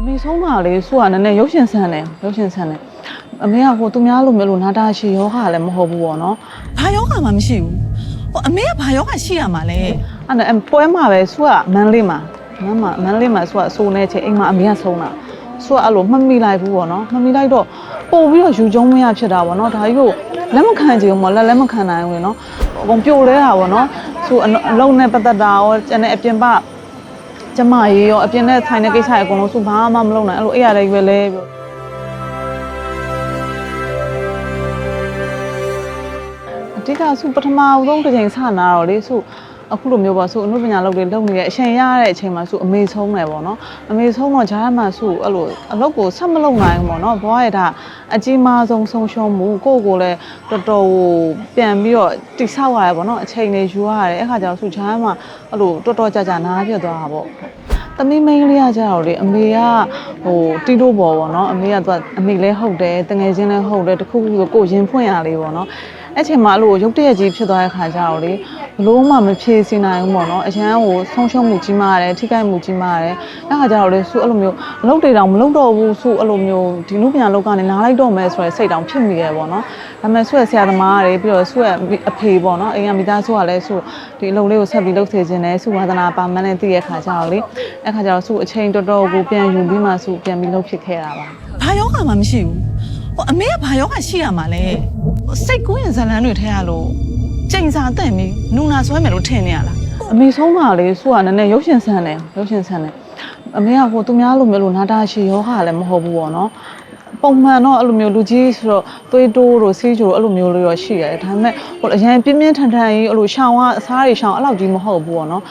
အမေဆုံးတာလေစုကနည်းနည်းရုပ်ရှင်ဆန်တယ်ရုပ်ရှင်ဆန်တယ်အမေကဟိုသူများလိုမျိုးလို့နာတာရှည်ယောဂလည်းမဟုတ်ဘူးပေါ့နော်ဘာယောဂမှမရှိဘူးဟိုအမေကဘာယောဂရှိရမှာလဲအဲ့ဒါပွဲမှာပဲစုကမန်းလေးမှာမန်းမှာမန်းလေးမှာစုကအဆိုးနေချင်းအိမ်မှာအမေကဆုံးတာစုကအဲ့လိုမှတ်မိလိုက်ဘူးပေါ့နော်မှတ်မိလိုက်တော့ပို့ပြီးတော့ယူကျုံမရဖြစ်တာပေါ့နော်ဒါကြီးကိုလက်မခံချင်ဘူးပေါ့လက်လက်မခံနိုင်ဘူးနော်အကုန်ပြိုလဲတာပေါ့နော်စုအလုံးနဲ့ပတ်သက်တာရောကျန်တဲ့အပြင်ပ ကျမရေရောအပြင်နဲ့ဆိုင်တဲ့ကိစ္စတွေအကုန်လုံးစုဘာမှမလုပ်နိုင်အဲ့လိုအဲ့ရတယ်ပဲလဲပြောအဓိကဆုပထမဆုံးတစ်ချိန်စနာတော့လေဆု အခုလိုမျိုးပေါ့ဆုအနုပညာလုပ်တွေလုပ်နေတဲ့အချိန်ရတဲ့အချိန်မှာဆုအမေဆုံးတယ်ပေါ့နော်အမေဆုံးတော့ဂျားမှာဆုအဲ့လိုအလုပ်ကိုဆက်မလုပ်နိုင်ဘူးပေါ့နော်ဘွားရတာအကြီးမားဆုံးဆုံးရှုံးမှုကိုယ့်ကိုယ်လည်းတော်တော်ကိုပြန်ပြီးတော့တိဆောက်ရတယ်ပေါ့နော်အချိန်တွေယူရတယ်အဲ့ခါကျတော့ဆုဂျားမှာအဲ့လိုတော်တော်ကြာကြာနားပြတ်သွားတာပေါ့သမီးမင်းကလေးကကြတော့လေအမေကဟိုတီးလို့ပေါ်ပေါ့နော်အမေကသူကအမေလည်းဟုတ်တယ်တငယ်ချင်းလည်းဟုတ်တယ်တခုခုဆိုကိုယ်ရင်ဖွင့်ရလေးပေါ့နော် အဲ့ချိန်မှာအဲ့လိုရုပ်တရက်ကြီးဖြစ်သွားတဲ့ခါကျတော့လေဘလို့မှမဖြေစင်နိုင်ဘူးပေါ့နော်အရန်ကိုဆုံးရှုံးမှုကြီးမားတယ်ထိခိုက်မှုကြီးမားတယ်အဲ့ခါကျတော့လေသူအဲ့လိုမျိုးမလုပ်တေတောင်မလုပ်တော့ဘူးသူအဲ့လိုမျိုးဒီလူပြန်လောက်ကနေနားလိုက်တော့မယ်ဆိုရယ်စိတ်တောင်ဖြစ်မိရဲပေါ့နော်ဒါပေမဲ့သူ့ရဲ့ဆရာသမားတွေပြီးတော့သူ့ရဲ့အဖေပေါ့နော်အိမ်ကမိသားစုကလည်းသူ့ဒီအလုပ်လေးကိုဆက်ပြီးလုပ်စေခြင်းနဲ့သူ့ဝါသနာပါမန်းနဲ့တည်ရခါကျတော့လေအဲ့ခါကျတော့သူ့အချိန်တော်တော်ကိုပြန်ယူပြီးမှသူပြန်ပြီးလုပ်ဖြစ်ခဲ့တာပါဘာယောဂမှမရှိဘူး ဟိုအမေကဘာယောဂရှိရမှာလဲဟိုစိတ်ကူးရင်ဇလန်းတွေထဲရလို့ချိန်စာတက်ပြီးနူနာဆွဲမယ်လို့ထင်နေရလားအမေဆုံးတာလေစုကနည်းနည်းရုပ်ရှင်ဆန်တယ်ရုပ်ရှင်ဆန်တယ်အမေကဟိုသူများလိုမျိုးလို့နာတာရှည်ယောဂလည်းမဟုတ်ဘူးပေါ့နော်ပုံမှန်တော့အဲ့လိုမျိုးလူကြီးဆိုတော့သွေးတိုးတို့ဆေးချိုတို့အဲ့လိုမျိုးလေးတော့ရှိရတယ်ဒါပေမဲ့ဟိုအရင်ပြင်းပြင်းထန်ထန်ကြီးအဲ့လိုရှောင်းကအစားတွေရှောင်းအဲ့လောက်ကြီးမဟုတ်ဘူးပေါ့နော်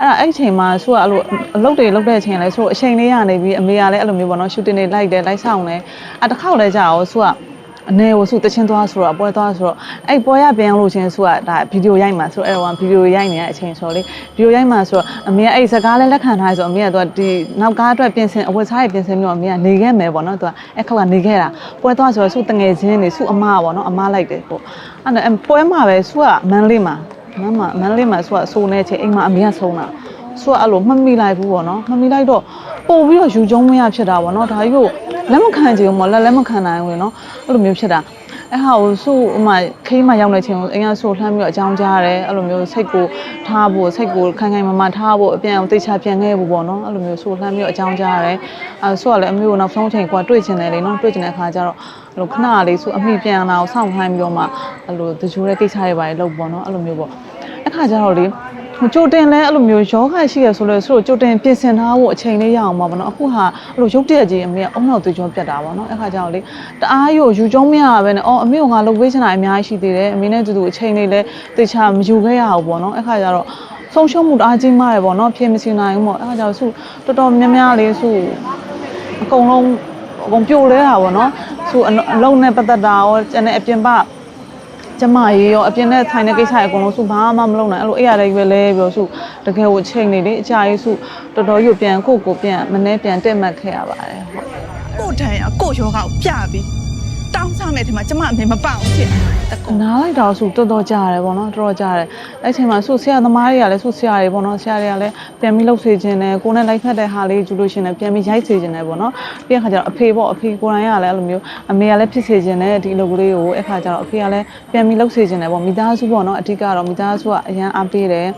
အဲ့ဒါအဲ့ဒီချိန်မှာစုကအဲ့လိုအလုပ်တွေလုပ်တဲ့အချိန်လဲစုအချိန်လေးရနေပြီးအမေကလည်းအဲ့လိုမျိုးပေါ့နော်ရှူတင်တွေလိုက်တယ်လိုက်ဆောင်တယ်အဲ့တစ်ခေါက်လဲကြာအောင်စုကအနေကိုစုတချင်းသွားဆိုတော့ပွဲသွားဆိုတော့အဲ့ပွဲရပြန်လို့ချင်းစုကဒါဗီဒီယိုရိုက်မှာဆိုတော့အဲ့တော့ဗီဒီယိုရိုက်နေတဲ့အချိန်ဆိုတော့လေဗီဒီယိုရိုက်မှာဆိုတော့အမေကအဲ့စကားလေးလက်ခံထားရဆိုတော့အမေကတော့ဒီနောက်ကားအတွက်ပြင်ဆင်အဝတ်စားတွေပြင်ဆင်ပြီးတော့အမေကနေခဲ့မယ်ပေါ့နော်သူကအဲ့ခက်ကနေခဲ့တာပွဲသွားဆိုတော့စုတငယ်ချင်းတွေစုအမပေါ့နော်အမလိုက်တယ်ပေါ့အဲ့တော့ပွဲမှာပဲစုကမန်းလေးမှာ မန်းမှာမန်းလေးမှာစုကအစိုးနေချင်းအိမ်မှာအမေကဆုံးတာစုကအဲ့လိုမှတ်မိလိုက်ဘူးပေါ့နော်မှတ်မိလိုက်တော့ပို့ပြီးတော့ယူကျုံမရဖြစ်တာပေါ့နော်ဒါကြီးကိုလက်မခံချင်ဘူးပေါ့လက်လက်မခံနိုင်ဘူးနော်အဲ့လိုမျိုးဖြစ်တာ အဲ့ဟာကိုစုဥမာခိမရောက်နေချင်းကိုအင်ကဆိုလှမ်းပြီးတော့အကြောင်းကြားရတယ်အဲ့လိုမျိုးစိတ်ကိုထားဖို့စိတ်ကိုခိုင်ခိုင်မာမာထားဖို့အပြန်အောင်တိတ်ချပြန်ခဲ့ဖို့ပေါ့နော်အဲ့လိုမျိုးဆိုလှမ်းပြီးတော့အကြောင်းကြားရတယ်အဲဆိုကလည်းအမေကိုနောက်ဆုံးချိန်ကွာတွေ့ချင်တယ်လေနော်တွေ့ချင်တဲ့အခါကျတော့အဲ့လိုခဏလေးဆိုအမိပြန်လာအောင်စောင့်ခိုင်းပြီးတော့မှအဲ့လိုတကြိုးတဲ့ကိစ္စတွေပါလေလုပ်ပေါ့နော်အဲ့လိုမျိုးပေါ့အဲ့ခါကျတော့လေဟို ကြိုတင်လဲအဲ့လိုမျိုးယောဂရှိရဆိုလဲဆိုတော့ကြိုတင်ပြင်ဆင်ထားဖို့အချိန်လေးရအောင်ပါဗောနော်အခုဟာအဲ့လိုရုပ်တရက်ကြီးအမေကအုံနောက်သွေးကြောပြတ်တာဗောနော်အဲ့ခါကျတော့လေတအားရို့ယူကျုံးမရပဲနဲ့အော်အမေကငါလုပ်ပေးချင်တာအများကြီးရှိသေးတယ်အမေနဲ့တူတူအချိန်လေးလဲတေချာမယူခဲ့ရအောင်ဗောနော်အဲ့ခါကျတော့ဆုံးရှုံးမှုတအားကြီးမားတယ်ဗောနော်ဖြေမစင်နိုင်ဘူးဗောအဲ့ခါကျတော့စုတော်တော်များများလေးစုအကုန်လုံးအကုန်ပြိုလဲတာဗောနော်စုအလုံးနဲ့ပတ်သက်တာရောကျန်တဲ့အပြင်ပ ကျမရေရောအပြင်နဲ့ထိုင်တဲ့ကိစ္စတွေအကုန်လုံးစုဘာမှမလုပ်နိုင်အဲ့လိုအဲ့ရတယ်ပဲလဲပြောစုတကယ်ကိုချိန်နေလေအကြာကြီးစုတော်တော်ရွပြန်ကိုယ့်ကိုပြန်မနှဲပြန်တက်မှတ်ခဲ့ရပါတယ်ဟုတ်ကိုယ်တိုင်ကကိုယ့်ယောဂကိုပြပြီး တောင်းစားမယ်ဒီမှာကျမအမေမပေါအောင်ဖြစ်တကောနားလိုက်တော့စုတော်တော်ကြာတယ်ပေါ့နော်တော်တော်ကြာတယ်အဲ့ချိန်မှာစုဆရာသမားတွေကလည်းစုဆရာတွေပေါ့နော်ဆရာတွေကလည်းပြန်ပြီးလှုပ်စေခြင်းနဲ့ကိုယ်နဲ့လိုက်ဖက်တဲ့ဟာလေးကျူလို့ရှရင်လည်းပြန်ပြီးရိုက်စေခြင်းနဲ့ပေါ့နော်ပြီးတဲ့ခါကျတော့အဖေပေါ့အဖေကိုယ်တိုင်ကလည်းအဲ့လိုမျိုးအမေကလည်းဖြစ်စေခြင်းနဲ့ဒီအလုပ်ကလေးကိုအဲ့ခါကျတော့အဖေကလည်းပြန်ပြီးလှုပ်စေခြင်းနဲ့ပေါ့မိသားစုပေါ့နော်အဓိကတော့မိသားစုကအရန်အားပေးတယ်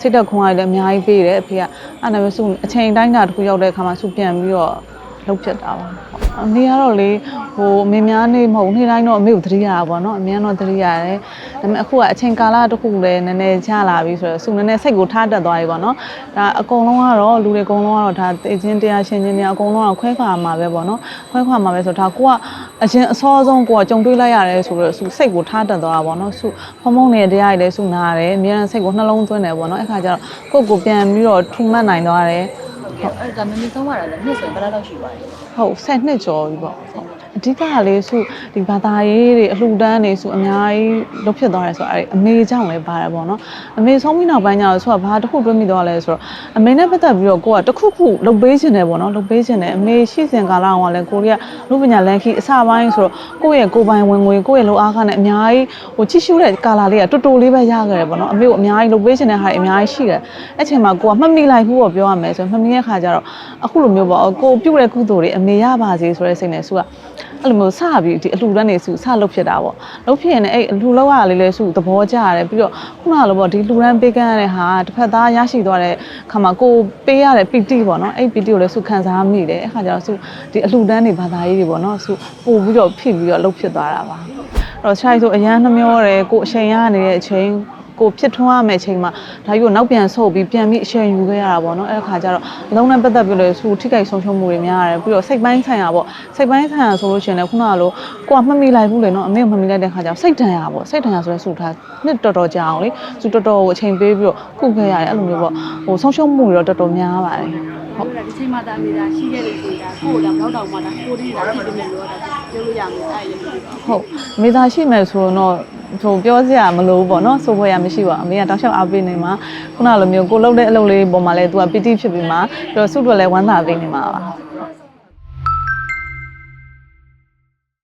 စိတ်တက်ခွန်အားလည်းအများကြီးပေးတယ်အဖေကအဲ့ဒါမျိုးစုအချိန်တိုင်းတာတစ်ခုရောက်တဲ့အခါမှာစုပြန်ပြီးတော့ လောက်ဖြစ်တာပါအမေကတော့လေဟိုအမေများနေမဟုတ်နေ့တိုင်းတော့အမေကိုသတိရတာပေါ့နော်အမေကတော့သတိရတယ်ဒါပေမဲ့အခုကအချိန်ကာလတစ်ခုလည်းနည်းနည်းချလာပြီဆိုတော့စုနည်းနည်းစိတ်ကိုထားတက်သွားပြီပေါ့နော်ဒါအကုန်လုံးကတော့လူတွေအကုန်လုံးကတော့ဒါတေချင်းတရားရှင်ချင်းတရားအကုန်လုံးကတော့ခွဲခွာမှာပဲပေါ့နော်ခွဲခွာမှာပဲဆိုတော့ဒါကိုကအရင်အစောဆုံးကိုကကြုံတွေ့လိုက်ရတယ်ဆိုတော့စုစိတ်ကိုထားတက်သွားတာပေါ့နော်စုဖုံဖုံနေတဲ့တရားတွေလည်းစုနာရတယ်အများနဲ့စိတ်ကိုနှလုံးသွင်းတယ်ပေါ့နော်အဲ့ခါကျတော့ကိုယ့်ကိုပြန်ပြီးတော့ထူမှတ်နိုင်သွားတယ် အဲ့ဒါမမီဆုံးရတာလည်းနှစ်ဆိုရင်ဘယ်လောက်လောက်ရှိပါလဲဟုတ်ဆက်နှစ်ကျော်ပြီပေါ့ဟုတ် အဓိကကလေးစုဒီဘာသာရေးတွေအလှူဒန်းတွေစုအများကြီးလုတ်ဖြစ်သွားတယ်ဆိုတော့အဲ့အမေကြောင့်လည်းပါတယ်ပေါ့နော်အမေဆုံးပြီးနောက်ပိုင်းကျတော့ဆိုတော့ဘာတစ်ခုတွင်းမိသွားလဲဆိုတော့အမေနဲ့ပတ်သက်ပြီးတော့ကိုကတစ်ခုခုလုတ်ပေးခြင်းတယ်ပေါ့နော်လုတ်ပေးခြင်းတယ်အမေရှိစဉ်ကာလအောင်ကလည်းကိုရီးယားလူပညာလန်ခီအစပိုင်းဆိုတော့ကိုယ့်ရဲ့ကိုယ်ပိုင်ဝင်ငွေကိုယ့်ရဲ့လိုအားခနဲ့အများကြီးဟိုချစ်ရှုတဲ့ကာလာလေးကတူတူလေးပဲရခဲ့တယ်ပေါ့နော်အမေကိုအများကြီးလုတ်ပေးခြင်းတဲ့ဟာတွေအများကြီးရှိတယ်အဲ့ချိန်မှာကိုကမှတ်မိလိုက်ဘူးပေါ့ပြောရမယ်ဆိုတော့မှတ်မိတဲ့ခါကျတော့အခုလိုမျိုးပေါ့ကိုပြုတ်တဲ့ကုသိုလ်တွေအမေရပါစေဆိုတဲ့စိတ်နဲ့စုက အဲ့လိုမျိုးစပြီးဒီအလှူဒန်းနေစုစလုပ်ဖြစ်တာပေါ့လုပ်ဖြစ်ရင်လည်းအဲ့အလှူလောက်ရလေးလဲစုသဘောကျရတယ်ပြီးတော့ခုနကလိုပေါ့ဒီလှူဒန်းပေးကမ်းရတဲ့ဟာတစ်ဖက်သားရရှိသွားတဲ့ခါမှာကိုပေးရတဲ့ပီတိပေါ့နော်အဲ့ပီတိကိုလည်းစုခံစားမိတယ်အဲ့ခါကျတော့စုဒီအလှူဒန်းတွေဘာသာရေးတွေပေါ့နော်စုပို့ပြီးတော့ဖြစ်ပြီးတော့လုပ်ဖြစ်သွားတာပါအဲ့တော့ခြိုက်ဆိုအရန်နှမျောတယ်ကိုအချိန်ရနေတဲ့အချိန် ကိုဖြစ်ထွန်းရမယ့်အချိန်မှာဒါကြီးကိုနောက်ပြန်ဆုတ်ပြီးပြန်ပြီးအချိန်ယူခဲ့ရတာပေါ့နော်အဲ့ခါကျတော့အလုံးနဲ့ပတ်သက်ပြီးလို့သူထိခိုက်ဆုံးရှုံးမှုတွေများရတယ်ပြီးတော့စိတ်ပိုင်းဆိုင်ရာပေါ့စိတ်ပိုင်းဆိုင်ရာဆိုလို့ရှိရင်လည်းခုနကလိုကိုကမှတ်မိလိုက်ဘူးလေနော်အမေကမှတ်မိလိုက်တဲ့ခါကျတော့စိတ်တန်ရာပေါ့စိတ်တန်ရာဆိုတဲ့ဆူထားနှစ်တော်တော်ကြာအောင်လေသူတော်တော်ကိုအချိန်ပေးပြီးတော့ခုခဲ့ရတယ်အဲ့လိုမျိုးပေါ့ဟိုဆုံးရှုံးမှုတွေတော့တော်တော်များပါတယ် ဟုတ်ကဲ့ဒီချိန်မှာဒါနေတာရှိခဲ့လို့ဆိုတာကိုယ်တော့တော့မှဒါကိုယ်လေးလာကြည့်နေလို့ဒါပြောလို့ရမယ်အဲ့ရလို့ဟုတ်မိသားရှိမယ်ဆိုတော့ဟိုပြောစရာမလိုဘူးပေါ့နော်စိုးဖွဲ့ရမရှိပါဘူးအမေကတောက်လျှောက်အားပေးနေမှာခုနလိုမျိုးကိုလှုပ်တဲ့အလုပ်လေးပုံမှာလဲသူကပီတိဖြစ်ပြီးမှပြီးတော့စုတော့လဲဝမ်းသာပေးနေမှာပါ